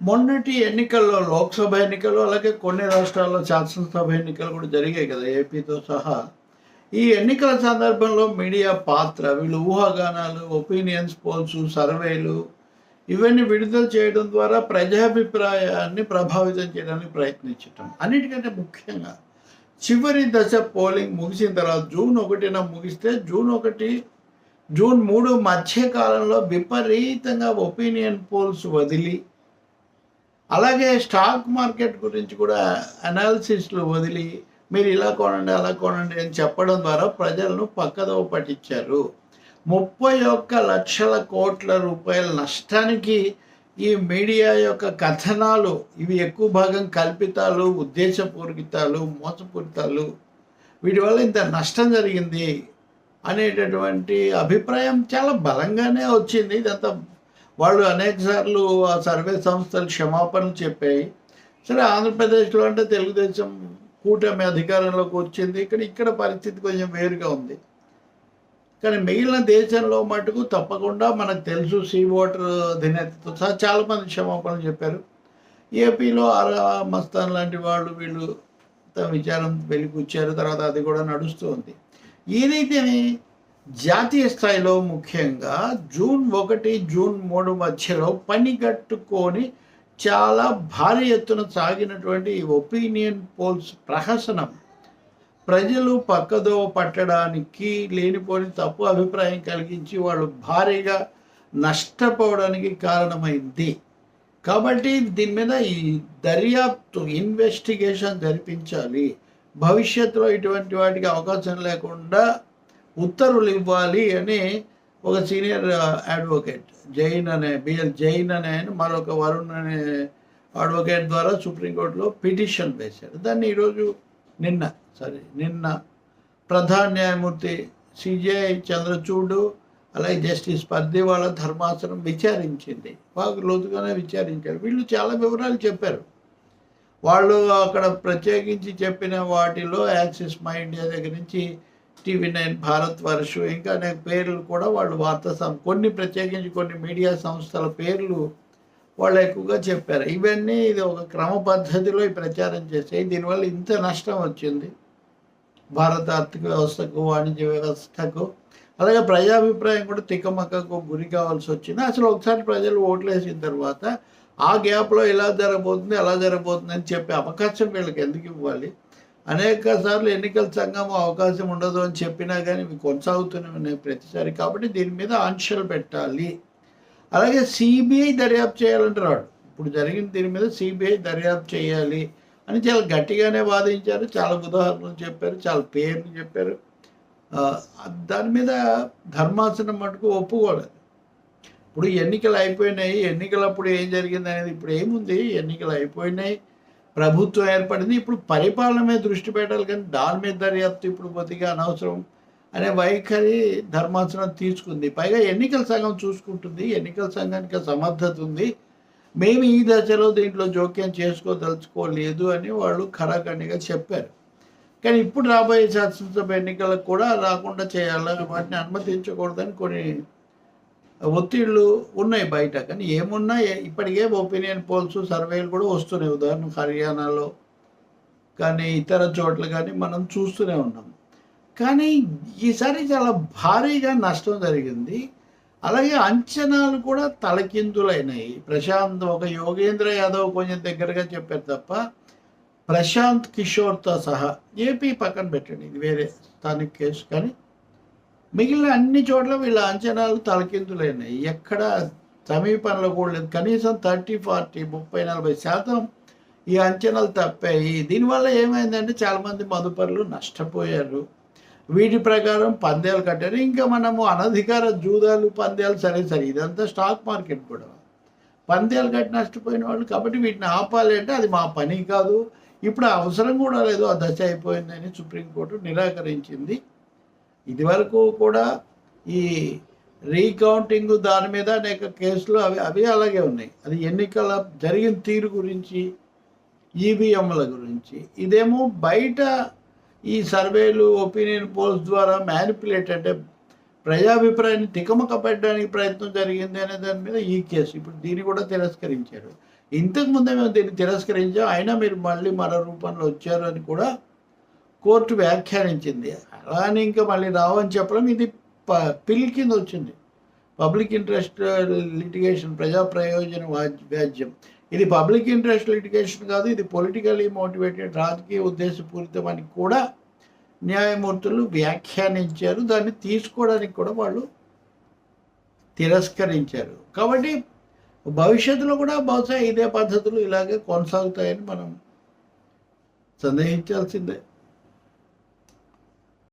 మొన్నటి ఎన్నికల్లో లోక్సభ ఎన్నికలు అలాగే కొన్ని రాష్ట్రాల్లో శాసనసభ ఎన్నికలు కూడా జరిగాయి కదా ఏపీతో సహా. ఈ ఎన్నికల సందర్భంలో మీడియా పాత్ర వీళ్ళు ఊహాగానాలు ఒపీనియన్స్ పోల్స్ సర్వేలు ఇవన్నీ విడుదల చేయడం ద్వారా ప్రజాభిప్రాయాన్ని ప్రభావితం చేయడానికి ప్రయత్నించటం. అన్నిటికంటే ముఖ్యంగా చివరి దశ పోలింగ్ ముగిసిన తర్వాత జూన్ ఒకటిన ముగిస్తే జూన్ ఒకటి జూన్ మూడు మధ్యకాలంలో విపరీతంగా ఒపీనియన్ పోల్స్ వదిలి అలాగే స్టాక్ మార్కెట్ గురించి కూడా అనాలిసిస్లు వదిలి మీరు ఇలా కొనండి అలా కొనండి అని చెప్పడం ద్వారా ప్రజలను పక్కదో పట్టించారు. ముప్పై ఒక్క లక్షల కోట్ల రూపాయల నష్టానికి ఈ మీడియా యొక్క కథనాలు ఇవి ఎక్కువ భాగం కల్పితాలు ఉద్దేశపూరితాలు మోసపూరితాలు వీటి వల్ల ఇంత నష్టం జరిగింది అనేటటువంటి అభిప్రాయం చాలా బలంగానే వచ్చింది. ఇదంతా వాళ్ళు అనేక సార్లు ఆ సర్వే సంస్థలు క్షమాపణలు చెప్పాయి. సరే ఆంధ్రప్రదేశ్లో అంటే తెలుగుదేశం కూటమి అధికారంలోకి వచ్చింది. ఇక్కడ ఇక్కడ పరిస్థితి కొంచెం వేరుగా ఉంది. కానీ మిగిలిన దేశంలో మటుకు తప్పకుండా మనకు తెలుసు సీ వాటర్ అధినేతతో సహా చాలామంది క్షమాపణలు చెప్పారు. ఏపీలో అరా మస్తాన్ లాంటి వాళ్ళు వీళ్ళు తమ విచారం వెలిపుచ్చారు తర్వాత అది కూడా నడుస్తూ ఉంది. ఈ రీతిని జాతీయ స్థాయిలో ముఖ్యంగా జూన్ ఒకటి జూన్ మూడు మధ్యలో పనిగట్టుకొని చాలా భారీ ఎత్తున సాగినటువంటి ఒపీనియన్ పోల్స్ ప్రహసనం. ప్రజలు పక్కదోవ పట్టడానికి లేనిపోని తప్పు అభిప్రాయం కలిగించి వాళ్ళు భారీగా నష్టపోవడానికి కారణమైంది. కాబట్టి దీని మీద ఈ దర్యాప్తు ఇన్వెస్టిగేషన్ జరిపించాలి. భవిష్యత్తులో ఇటువంటి వాటికి అవకాశం లేకుండా ఉత్తర్వులు ఇవ్వాలి అని ఒక సీనియర్ అడ్వకేట్ జైన్ అనే బిఎల్ జైన్ అనే ఆయన మరొక వరుణ్ అనే అడ్వకేట్ ద్వారా సుప్రీంకోర్టులో పిటిషన్ వేశారు. దాన్ని ఈరోజు నిన్న సారీ నిన్న ప్రధాన న్యాయమూర్తి సిజేఐ చంద్రచూడు అలాగే జస్టిస్ పర్దివాళ ధర్మాసనం విచారించింది. బాగా లోతుగానే విచారించారు. వీళ్ళు చాలా వివరాలు చెప్పారు. వాళ్ళు అక్కడ ప్రత్యేకించి చెప్పిన వాటిలో యాక్సిస్ మై ఇండియా దగ్గర నుంచి టీవీ నైన్ భారత్ వర్షు ఇంకా అనేక పేర్లు కూడా వాళ్ళు వార్తా సం కొన్ని ప్రత్యేకించి కొన్ని మీడియా సంస్థల పేర్లు వాళ్ళు ఎక్కువగా చెప్పారు. ఇవన్నీ ఇది ఒక క్రమ పద్ధతిలో ఈ ప్రచారం చేసాయి దీనివల్ల ఇంత నష్టం వచ్చింది. భారత ఆర్థిక వ్యవస్థకు వాణిజ్య వ్యవస్థకు అలాగే ప్రజాభిప్రాయం కూడా తిక్కమక్కకు గురి కావాల్సి వచ్చింది. అసలు ఒకసారి ప్రజలు ఓట్లు వేసిన తర్వాత ఆ గ్యాప్లో ఇలా జరగబోతుంది అలా జరగబోతుంది అని చెప్పే అవకాశం వీళ్ళకి ఎందుకు ఇవ్వాలి? అనేక సార్లు ఎన్నికల సంఘం అవకాశం ఉండదు అని చెప్పినా కానీ ఇవి కొనసాగుతూనే ఉన్నాయి ప్రతిసారి. కాబట్టి దీని మీద ఆంక్షలు పెట్టాలి. అలాగే సిబిఐ దర్యాప్తు చేయాలంటున్నాడు ఇప్పుడు జరిగిన దీని మీద సిబిఐ దర్యాప్తు చేయాలి అని చాలా గట్టిగానే వాదించారు. చాలా ఉదాహరణలు చెప్పారు. చాలా పేర్లు చెప్పారు. దాని మీద ధర్మాసనం మటుకు ఒప్పుకోలేదు. ఇప్పుడు ఎన్నికలు అయిపోయినాయి. ఎన్నికలప్పుడు ఏం జరిగింది అనేది ఇప్పుడు ఏముంది? ఎన్నికలు అయిపోయినాయి. ప్రభుత్వం ఏర్పడింది. ఇప్పుడు పరిపాలన మీద దృష్టి పెట్టాలి కానీ దాని మీద దర్యాప్తు ఇప్పుడు కొద్దిగా అనవసరం అనే వైఖరి ధర్మాసనం తీసుకుంది. పైగా ఎన్నికల సంఘం చూసుకుంటుంది. ఎన్నికల సంఘానికి సమర్థత ఉంది. మేము ఈ దశలో దీంట్లో జోక్యం చేసుకోదలుచుకోలేదు అని వాళ్ళు ఖరాఖండిగా చెప్పారు. కానీ ఇప్పుడు రాబోయే శాసనసభ ఎన్నికలకు కూడా రాకుండా చేయాలని వాటిని అనుమతించకూడదని కొన్ని ఒత్తిళ్ళు ఉన్నాయి బయట కానీ ఏమున్నా ఇప్పటికే ఒపీనియన్ పోల్స్ సర్వేలు కూడా వస్తున్నాయి. ఉదాహరణకు హర్యానాలో కానీ ఇతర చోట్ల కానీ మనం చూస్తూనే ఉన్నాం. కానీ ఈసారి చాలా భారీగా నష్టం జరిగింది. అలాగే అంచనాలు కూడా తలకిందులైనాయి. ప్రశాంత్ ఒక యోగేంద్ర యాదవ్ కొంచెం దగ్గరగా చెప్పారు తప్ప ప్రశాంత్ కిషోర్తో సహా ఏపీ పక్కన పెట్టండి. ఇది వేరే స్థానిక కేసు కానీ మిగిలిన అన్ని చోట్ల వీళ్ళ అంచనాలు తలకిందులైనాయి. ఎక్కడ సమీపంలో కూడా లేదు. కనీసం థర్టీ ఫార్టీ ముప్పై నలభై శాతం ఈ అంచనాలు తప్పాయి. దీనివల్ల ఏమైందంటే చాలామంది మదుపరులు నష్టపోయారు. వీటి ప్రకారం పందేలు కట్టారు. ఇంకా మనము అనధికార జూదాలు పందేలు సరే సరే ఇదంతా స్టాక్ మార్కెట్ కూడా పందేలు కట్టి నష్టపోయిన వాళ్ళు కాబట్టి వీటిని ఆపాలి అంటే అది మా పని కాదు. ఇప్పుడు అవసరం కూడా లేదు. ఆ దశ అయిపోయిందని సుప్రీంకోర్టు నిరాకరించింది. ఇదివరకు కూడా ఈ రీకౌంటింగ్ దాని మీద అనేక కేసులు అవి అవి అలాగే ఉన్నాయి. అది ఎన్నికల జరిగిన తీరు గురించి ఈవీఎంల గురించి. ఇదేమో బయట ఈ సర్వేలు ఒపీనియన్ పోల్స్ ద్వారా మ్యానిపులేట్ అంటే ప్రజాభిప్రాయాన్ని తికమక పెట్టడానికి ప్రయత్నం జరిగింది అనే దాని మీద ఈ కేసు. ఇప్పుడు దీన్ని కూడా తిరస్కరించారు. ఇంతకుముందే మేము దీన్ని తిరస్కరించాం. అయినా మీరు మళ్ళీ మరో రూపంలో వచ్చారు అని కూడా కోర్టు వ్యాఖ్యానించింది. అలా అని ఇంకా మళ్ళీ రావని చెప్పడం ఇది ప పిల్ కింద వచ్చింది. పబ్లిక్ ఇంట్రెస్ట్ లిటిగేషన్ ప్రజా ప్రయోజన వాజ్- వ్యాజ్యం. ఇది పబ్లిక్ ఇంట్రెస్ట్ లిటిగేషన్ కాదు ఇది పొలిటికలీ మోటివేటెడ్ రాజకీయ ఉద్దేశపూరితమని కూడా న్యాయమూర్తులు వ్యాఖ్యానించారు. దాన్ని తీసుకోవడానికి కూడా వాళ్ళు తిరస్కరించారు. కాబట్టి భవిష్యత్తులో కూడా బహుశా ఇదే పద్ధతులు ఇలాగే కొనసాగుతాయని మనం సందేహించాల్సిందే.